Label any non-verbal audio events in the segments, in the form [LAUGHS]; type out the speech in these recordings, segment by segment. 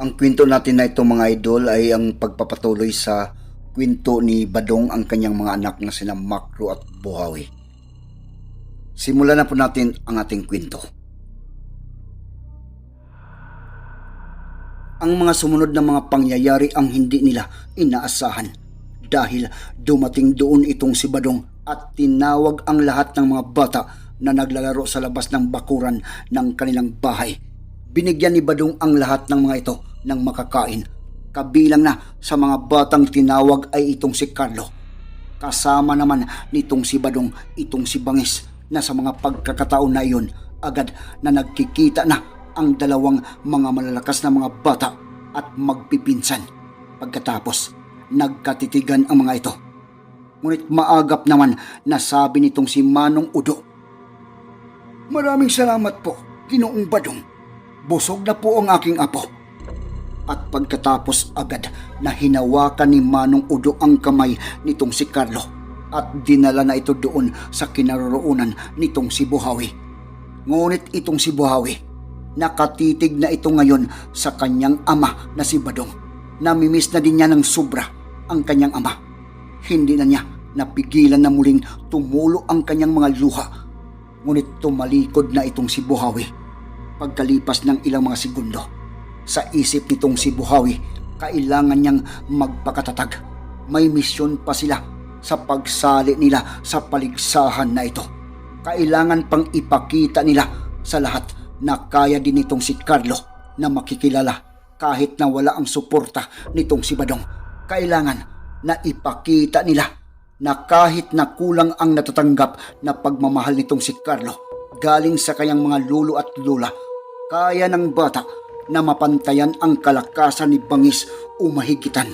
Ang kwento natin na ito mga idol ay ang pagpapatuloy sa kwento ni Badong ang kanyang mga anak na sina Makro at Buhawi. Simulan na po natin ang ating kwento. Ang mga sumunod na mga pangyayari ang hindi nila inaasahan dahil dumating doon itong si Badong at tinawag ang lahat ng mga bata na naglalaro sa labas ng bakuran ng kanilang bahay. Binigyan ni Badong ang lahat ng mga ito ng makakain. Kabilang na sa mga batang tinawag ay itong si Carlo. Kasama naman nitong si Badong itong si Bangis na sa mga pagkakataon na iyon agad na nagkikita na ang dalawang mga malalakas na mga bata at magpipinsan. Pagkatapos, nagkatitigan ang mga ito. Ngunit maagap naman na sabi nitong si Manong Udo Maraming salamat po, Ginoong Badong. Busog na po ang aking apo. At pagkatapos agad na hinawakan ni Manong Udo ang kamay nitong si Carlo at dinala na ito doon sa kinaroroonan nitong si Buhawi. Ngunit itong si Buhawi, nakatitig na ito ngayon sa kanyang ama na si Badong. Namimiss na din niya ng sobra ang kanyang ama. Hindi na niya napigilan na muling tumulo ang kanyang mga luha ngunit tumalikod na itong si Buhawi. Pagkalipas ng ilang mga segundo, sa isip nitong si Buhawi, kailangan niyang magpakatatag. May misyon pa sila sa pagsali nila sa paligsahan na ito. Kailangan pang ipakita nila sa lahat na kaya din itong si Carlo na makikilala kahit na wala ang suporta nitong si Badong. Kailangan na ipakita nila na kahit na kulang ang natatanggap na pagmamahal nitong si Carlo galing sa kanyang mga lulo at lula, kaya ng bata na mapantayan ang kalakasan ni Bangis o mahigitan.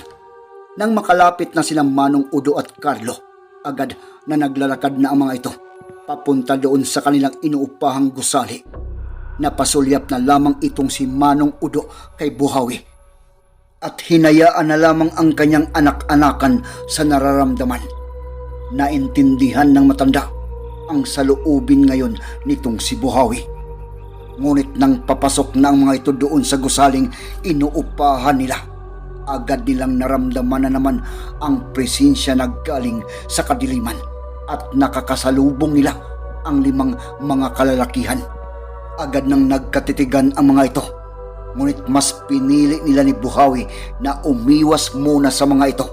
Nang makalapit na silang Manong Udo at Carlo, agad na naglalakad na ang mga ito papunta doon sa kanilang inuupahang gusali. Napasulyap na lamang itong si Manong Udo kay Buhawi at hinayaan na lamang ang kanyang anak-anakan sa nararamdaman naintindihan ng matanda ang saloobin ngayon nitong si Buhawi. Ngunit nang papasok na ang mga ito doon sa gusaling inuupahan nila, agad nilang naramdaman na naman ang presensya na galing sa kadiliman at nakakasalubong nila ang limang mga kalalakihan. Agad nang nagkatitigan ang mga ito. Ngunit mas pinili nila ni Buhawi na umiwas muna sa mga ito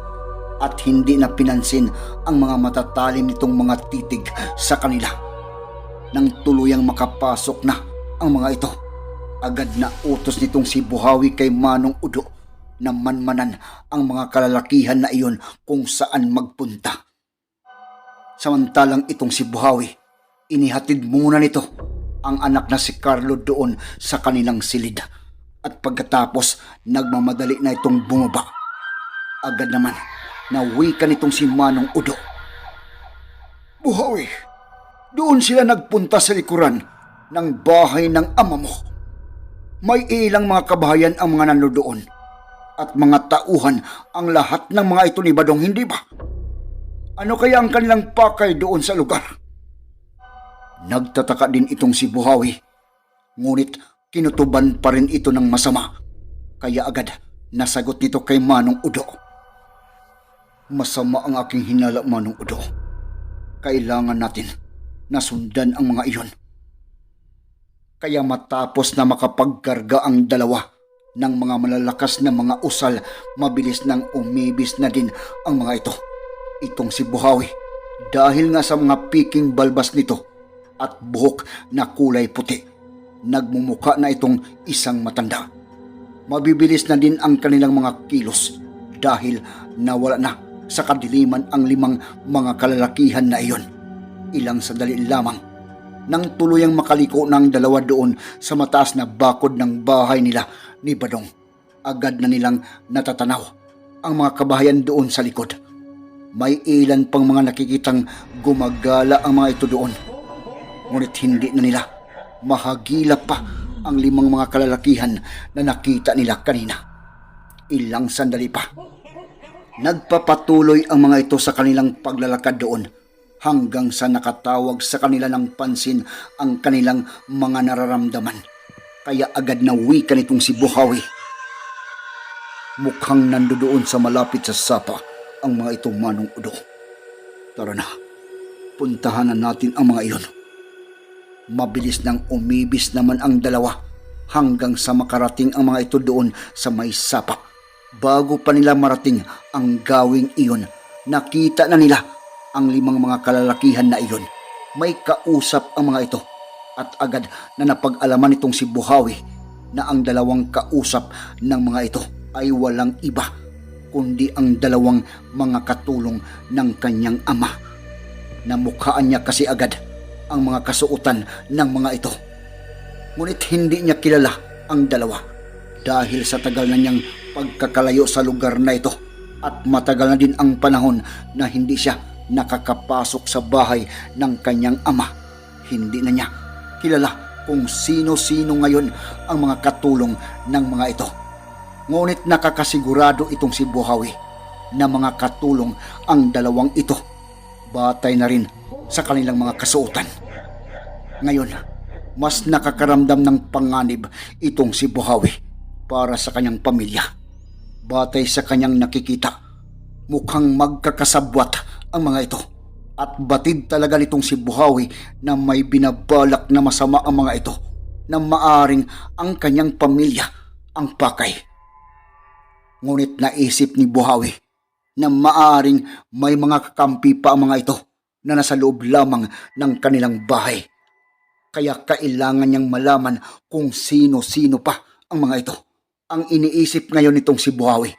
at hindi na pinansin ang mga matatalim nitong mga titig sa kanila. Nang tuluyang makapasok na ang mga ito, agad na utos nitong si Buhawi kay Manong Udo na manmanan ang mga kalalakihan na iyon kung saan magpunta. Samantalang itong si Buhawi, inihatid muna nito ang anak na si Carlo doon sa kanilang silid at pagkatapos nagmamadali na itong bumaba. Agad naman na wika nitong si Manong Udo. Buhawi, doon sila nagpunta sa likuran ng bahay ng ama mo. May ilang mga kabahayan ang mga nanodoon at mga tauhan ang lahat ng mga ito ni Badong, hindi ba? Ano kaya ang kanilang pakay doon sa lugar? Nagtataka din itong si Buhawi, ngunit kinutuban pa rin ito ng masama. Kaya agad nasagot nito kay Manong Udo. Masama ang aking hinala, Manong Udo. Kailangan natin na sundan ang mga iyon. Kaya matapos na makapagkarga ang dalawa ng mga malalakas na mga usal, mabilis nang umibis na din ang mga ito. Itong si Buhawi, dahil nga sa mga piking balbas nito at buhok na kulay puti, nagmumuka na itong isang matanda. Mabibilis na din ang kanilang mga kilos dahil nawala na sa kadiliman ang limang mga kalalakihan na iyon. Ilang sandali lamang, nang tuluyang makaliko ng dalawa doon sa mataas na bakod ng bahay nila ni Badong. Agad na nilang natatanaw ang mga kabahayan doon sa likod. May ilan pang mga nakikitang gumagala ang mga ito doon. Ngunit hindi na nila mahagila pa ang limang mga kalalakihan na nakita nila kanina. Ilang sandali pa. Nagpapatuloy ang mga ito sa kanilang paglalakad doon hanggang sa nakatawag sa kanila ng pansin ang kanilang mga nararamdaman. Kaya agad na wika nitong si Buhawi. Mukhang nandoon sa malapit sa sapa ang mga itong manong udo. Tara na, puntahan na natin ang mga iyon. Mabilis nang umibis naman ang dalawa hanggang sa makarating ang mga ito doon sa may sapa. Bago pa nila marating ang gawing iyon, nakita na nila ang limang mga kalalakihan na iyon. May kausap ang mga ito at agad na napag-alaman itong si Buhawi na ang dalawang kausap ng mga ito ay walang iba kundi ang dalawang mga katulong ng kanyang ama. Namukhaan niya kasi agad ang mga kasuotan ng mga ito. Ngunit hindi niya kilala ang dalawa dahil sa tagal na niyang pagkakalayo sa lugar na ito at matagal na din ang panahon na hindi siya nakakapasok sa bahay ng kanyang ama. Hindi na niya kilala kung sino-sino ngayon ang mga katulong ng mga ito. Ngunit nakakasigurado itong si Buhawi na mga katulong ang dalawang ito. Batay na rin sa kanilang mga kasuotan. Ngayon, mas nakakaramdam ng panganib itong si Buhawi para sa kanyang pamilya. Batay sa kanyang nakikita, mukhang magkakasabwat ang mga ito. At batid talaga nitong si Buhawi na may binabalak na masama ang mga ito na maaring ang kanyang pamilya ang pakay. Ngunit naisip ni Buhawi na maaring may mga kakampi pa ang mga ito na nasa loob lamang ng kanilang bahay. Kaya kailangan niyang malaman kung sino-sino pa ang mga ito. Ang iniisip ngayon nitong si Buhawi,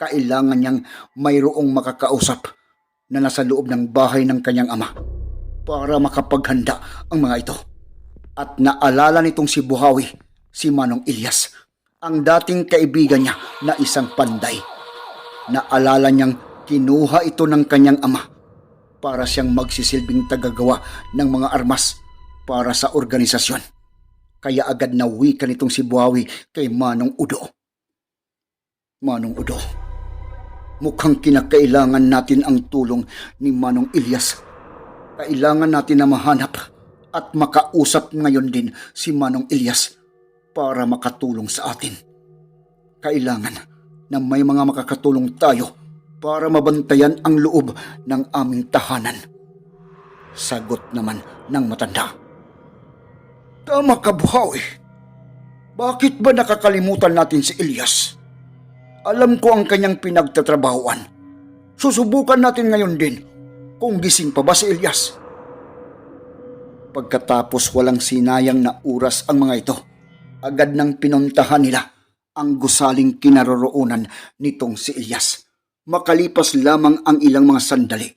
kailangan niyang mayroong makakausap na nasa loob ng bahay ng kanyang ama para makapaghanda ang mga ito. At naalala nitong si Buhawi, si Manong Ilyas, ang dating kaibigan niya na isang panday. Naalala niyang kinuha ito ng kanyang ama para siyang magsisilbing tagagawa ng mga armas para sa organisasyon. Kaya agad na wika nitong si Buhawi kay Manong Udo. Manong Udo, mukhang kinakailangan natin ang tulong ni Manong Ilyas. Kailangan natin na mahanap at makausap ngayon din si Manong Ilyas para makatulong sa atin. Kailangan na may mga makakatulong tayo para mabantayan ang loob ng aming tahanan. Sagot naman ng matanda. Tama ka, Buhawi. Bakit ba nakakalimutan natin si Elias? Alam ko ang kanyang pinagtatrabahuan. Susubukan natin ngayon din kung gising pa ba si Elias. Pagkatapos walang sinayang na oras ang mga ito, agad nang pinuntahan nila ang gusaling kinaroroonan nitong si Elias. Makalipas lamang ang ilang mga sandali,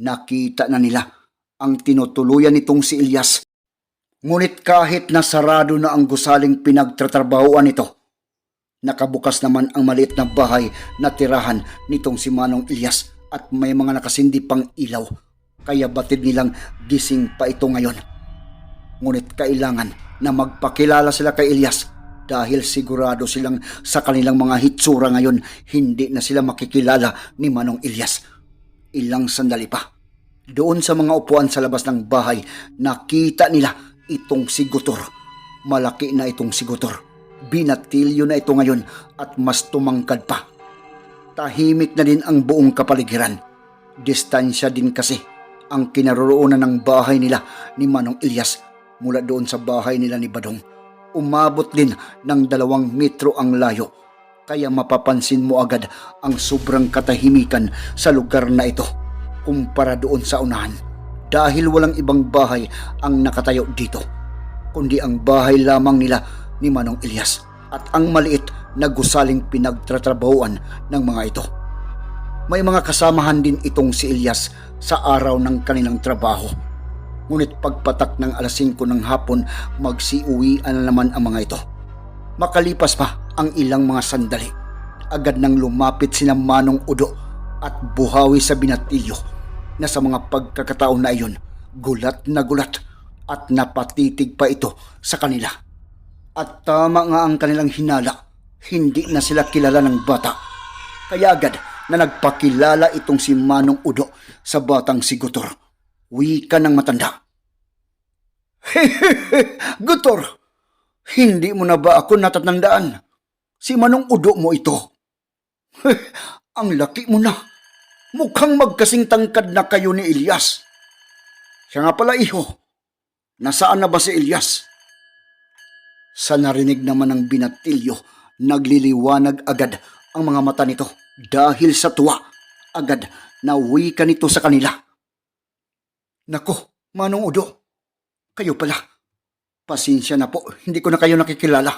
nakita na nila ang tinutuluyan nitong si Elias. Ngunit kahit na sarado na ang gusaling pinagtatrabahoan nito, nakabukas naman ang maliit na bahay na tirahan nitong si Manong Elias at may mga nakasindi pang ilaw. Kaya batid nilang gising pa ito ngayon. Ngunit kailangan na magpakilala sila kay Elias dahil sigurado silang sa kanilang mga hitsura ngayon hindi na sila makikilala ni Manong Elias. Ilang sandali pa. Doon sa mga upuan sa labas ng bahay, nakita nila itong si Gutor. Malaki na itong si Gutor. Binatilyo na ito ngayon at mas tumangkad pa. Tahimik na din ang buong kapaligiran. Distansya din kasi ang kinaroroonan ng bahay nila ni Manong Elias mula doon sa bahay nila ni Badong. Umabot din ng dalawang metro ang layo. Kaya mapapansin mo agad ang sobrang katahimikan sa lugar na ito kumpara doon sa unahan. Dahil walang ibang bahay ang nakatayo dito, kundi ang bahay lamang nila ni Manong Elias at ang maliit na gusaling pinagtatrabahuan ng mga ito. May mga kasamahan din itong si Elias sa araw ng kanilang trabaho. Ngunit pagpatak ng alas 5 ng hapon, magsiuwian na naman ang mga ito. Makalipas pa ang ilang mga sandali. Agad nang lumapit sina Manong Udo at buhawi sa binatilyo na sa mga pagkakataon na iyon, gulat na gulat at napatitig pa ito sa kanila. At tama nga ang kanilang hinala, hindi na sila kilala ng bata. Kaya agad na nagpakilala itong si Manong Udo sa batang si Gutor. Wika ng matanda. Hehehe, [LAUGHS] Gutor! Hindi mo na ba ako natatandaan? Si Manong Udo mo ito. [LAUGHS] Ang laki mo na. Mukhang magkasing tangkad na kayo ni Elias. Siya nga pala iho. Nasaan na ba si Elias? Sa narinig naman ng binatilyo, nagliliwanag agad ang mga mata nito dahil sa tuwa. Agad na ka nito sa kanila. Nako, Manong Udo, kayo pala. Pasensya na po, hindi ko na kayo nakikilala.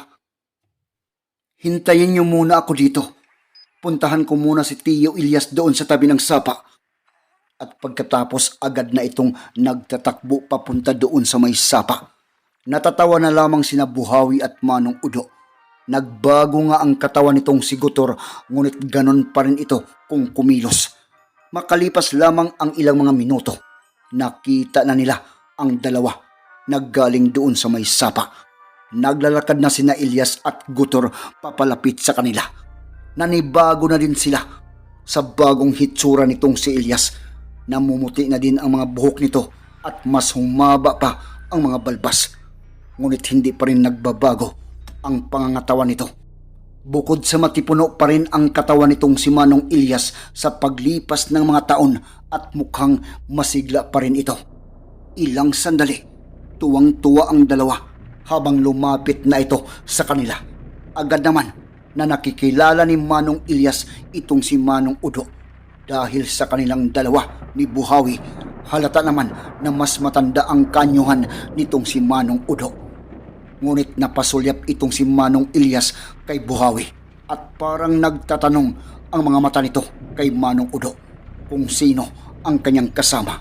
Hintayin niyo muna ako dito. Puntahan ko muna si Tio Ilyas doon sa tabi ng sapa. At pagkatapos agad na itong nagtatakbo papunta doon sa may sapa. Natatawa na lamang sina Buhawi at Manong Udo. Nagbago nga ang katawan nitong si Gutor, ngunit ganon pa rin ito kung kumilos. Makalipas lamang ang ilang mga minuto, nakita na nila ang dalawa naggaling doon sa may sapa. Naglalakad na sina Ilyas at Gutor papalapit sa kanila. Nanibago na din sila sa bagong hitsura nitong si Ilyas. Namumuti na din ang mga buhok nito at mas humaba pa ang mga balbas. Ngunit hindi pa rin nagbabago ang pangangatawan nito. Bukod sa matipuno pa rin ang katawan nitong si Manong Ilyas sa paglipas ng mga taon at mukhang masigla pa rin ito. Ilang sandali, tuwang-tuwa ang dalawa habang lumapit na ito sa kanila. Agad naman na nakikilala ni Manong Ilyas itong si Manong Udo dahil sa kanilang dalawa ni Buhawi halata naman na mas matanda ang kanyuhan nitong si Manong Udo. Ngunit napasulyap itong si Manong Ilyas kay Buhawi at parang nagtatanong ang mga mata nito kay Manong Udo kung sino ang kanyang kasama.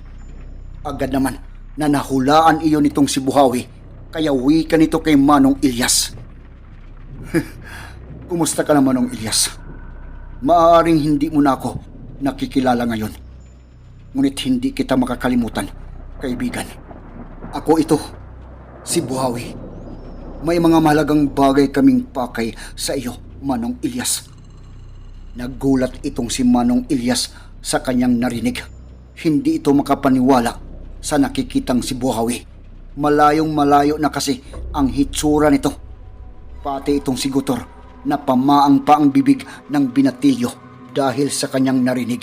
Agad naman na nahulaan iyon nitong si Buhawi kaya wika nito kay Manong Ilyas. [LAUGHS] Kumusta ka na Manong Ilyas? Maaaring hindi mo na ako nakikilala ngayon. Ngunit hindi kita makakalimutan, kaibigan. Ako ito, si Buhawi. May mga mahalagang bagay kaming pakay sa iyo, Manong Ilyas. Nagulat itong si Manong Ilyas sa kanyang narinig. Hindi ito makapaniwala sa nakikitang si Buhawi. Malayong malayo na kasi ang hitsura nito. Pati itong si Gutor na pamaang pa ang bibig ng binatilyo dahil sa kanyang narinig.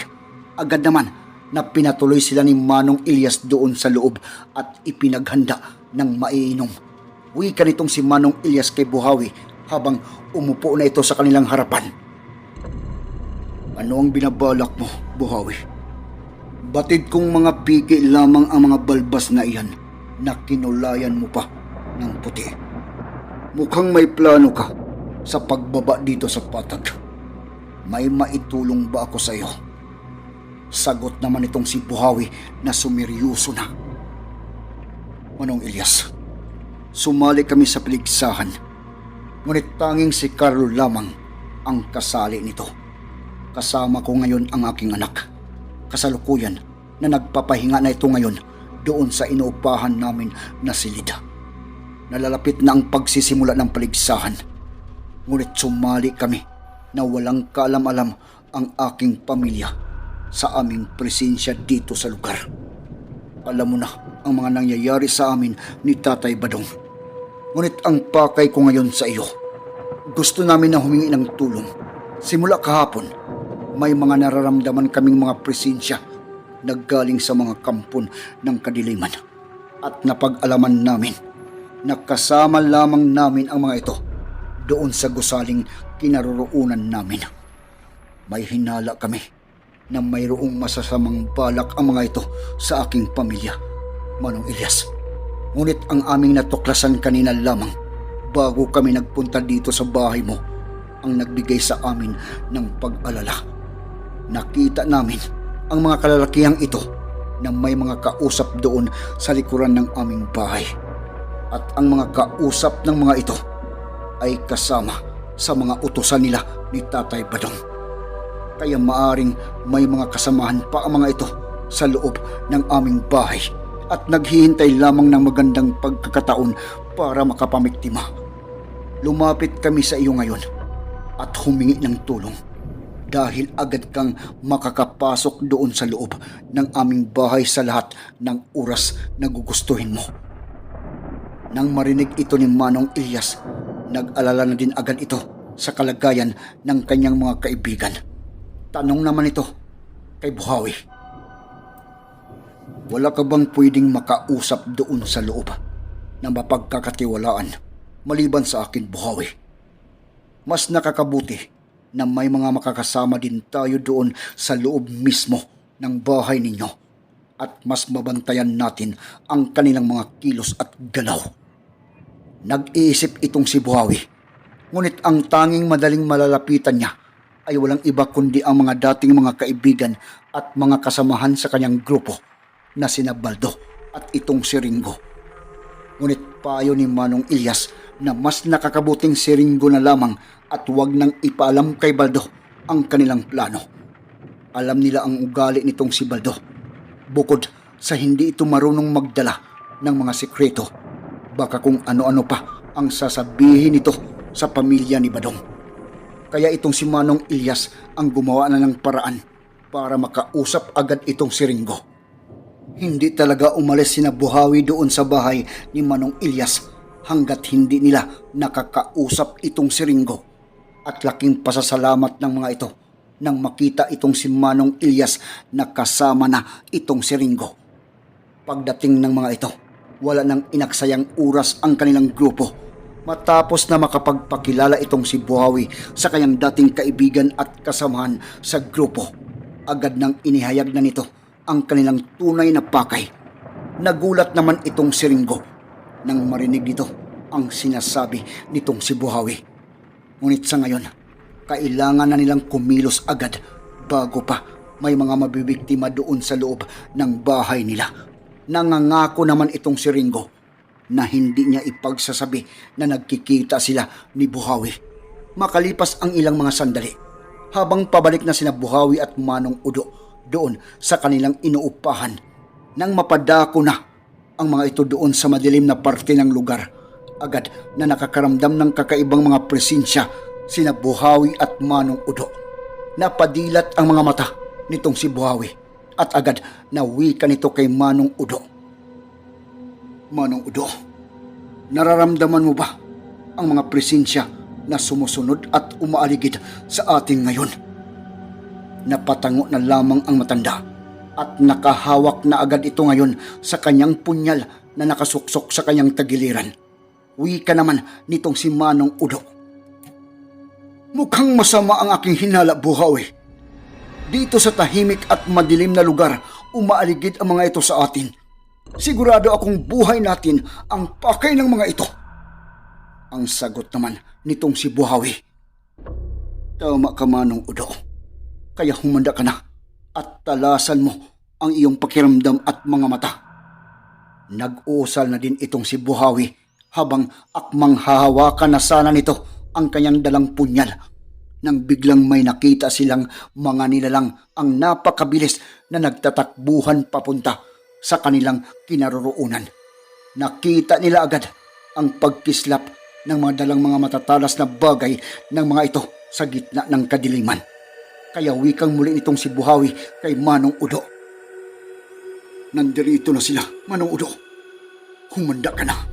Agad naman na pinatuloy sila ni Manong Ilyas doon sa loob at ipinaghanda ng maiinom. Wika nitong si Manong Ilyas kay Buhawi habang umupo na ito sa kanilang harapan. Ano ang binabalak mo, Buhawi? Batid kong mga piki lamang ang mga balbas na iyan na kinulayan mo pa ng puti. Mukhang may plano ka sa pagbaba dito sa patag. May maitulong ba ako sa iyo? Sagot naman itong si Buhawi na sumiryuso na. Manong Ilyas, sumali kami sa piligsahan. Ngunit tanging si Carlo lamang ang kasali nito. Kasama ko ngayon ang aking anak. Kasalukuyan na nagpapahinga na ito ngayon doon sa inuupahan namin na silid. Nalalapit na ang pagsisimula ng paligsahan. Ngunit sumali kami na walang kaalam-alam ang aking pamilya sa aming presensya dito sa lugar. Alam mo na ang mga nangyayari sa amin ni Tatay Badong. Ngunit ang pakay ko ngayon sa iyo, gusto namin na humingi ng tulong. Simula kahapon, may mga nararamdaman kaming mga presensya naggaling sa mga kampon ng kadiliman. At napag-alaman namin na kasama lamang namin ang mga ito doon sa gusaling kinaroroonan namin. May hinala kami na mayroong masasamang balak ang mga ito sa aking pamilya, Manong Ilyas. Ngunit ang aming natuklasan kanina lamang bago kami nagpunta dito sa bahay mo ang nagbigay sa amin ng pag-alala. Nakita namin ang mga kalalakihang ito na may mga kausap doon sa likuran ng aming bahay. At ang mga kausap ng mga ito ay kasama sa mga utusan nila ni Tatay Badong. Kaya maaring may mga kasamahan pa ang mga ito sa loob ng aming bahay at naghihintay lamang ng magandang pagkakataon para makapamiktima. Lumapit kami sa iyo ngayon at humingi ng tulong dahil agad kang makakapasok doon sa loob ng aming bahay sa lahat ng oras na gugustuhin mo. Nang marinig ito ni Manong Ilyas, nag-alala na din agad ito sa kalagayan ng kanyang mga kaibigan. Tanong naman ito kay Buhawi. Wala ka bang pwedeng makausap doon sa loob na mapagkakatiwalaan maliban sa akin, Buhawi? Mas nakakabuti na may mga makakasama din tayo doon sa loob mismo ng bahay ninyo at mas mabantayan natin ang kanilang mga kilos at galaw. Nag-iisip itong si Buhawi, ngunit ang tanging madaling malalapitan niya ay walang iba kundi ang mga dating mga kaibigan at mga kasamahan sa kanyang grupo na sina Baldo at itong si Ringo. Ngunit payo ni Manong Ilyas na mas nakakabuting si Ringo na lamang at huwag nang ipaalam kay Baldo ang kanilang plano. Alam nila ang ugali nitong si Baldo. Bukod sa hindi ito marunong magdala ng mga sekreto, baka kung ano-ano pa ang sasabihin nito sa pamilya ni Badong. Kaya itong si Manong Ilyas ang gumawa na ng paraan para makausap agad itong si Ringo. Hindi talaga umalis sina Buhawi doon sa bahay ni Manong Ilyas hanggat hindi nila nakakausap itong si Ringo. At laking pasasalamat ng mga ito nang makita itong si Manong Ilyas na kasama na itong si Ringo. Pagdating ng mga ito, wala nang inaksayang oras ang kanilang grupo matapos na makapagpakilala itong si Buhawi sa kanyang dating kaibigan at kasamahan sa grupo. Agad nang inihayag na nito ang kanilang tunay na pakay. Nagulat naman itong si Ringo nang marinig nito ang sinasabi nitong si Buhawi. Ngunit sa ngayon, kailangan na nilang kumilos agad bago pa may mga mabibiktima doon sa loob ng bahay nila. Nangangako naman itong si Ringo na hindi niya ipagsasabi na nagkikita sila ni Buhawi. Makalipas ang ilang mga sandali, habang pabalik na sina Buhawi at Manong Udo doon sa kanilang inuupahan, nang mapadako na ang mga ito doon sa madilim na parte ng lugar, agad na nakakaramdam ng kakaibang mga presensya sina Buhawi at Manong Udo. Napadilat ang mga mata nitong si Buhawi at agad na wika nito kay Manong Udo. Manong Udo, nararamdaman mo ba ang mga presensya na sumusunod at umaaligid sa atin ngayon? Napatango na lamang ang matanda at nakahawak na agad ito ngayon sa kanyang punyal na nakasuksok sa kanyang tagiliran. Wika naman nitong si Manong Udo. Mukhang masama ang aking hinala, Buhawi. Dito sa tahimik at madilim na lugar, umaaligid ang mga ito sa atin. Sigurado akong buhay natin ang pakay ng mga ito. Ang sagot naman nitong si Buhawi. Tama ka manong Udo. Kaya humanda ka na at talasan mo ang iyong pakiramdam at mga mata. Nag-uusal na din itong si Buhawi habang akmang hahawakan na sana nito ang kanyang dalang punyal nang biglang may nakita silang mga nilalang ang napakabilis na nagtatakbuhan papunta sa kanilang kinaroroonan. Nakita nila agad ang pagkislap ng mga dalang mga matatalas na bagay ng mga ito sa gitna ng kadiliman. Kaya wikang muli itong si Buhawi kay Manong Udo. Nandirito na sila, Manong Udo. Humanda ka na.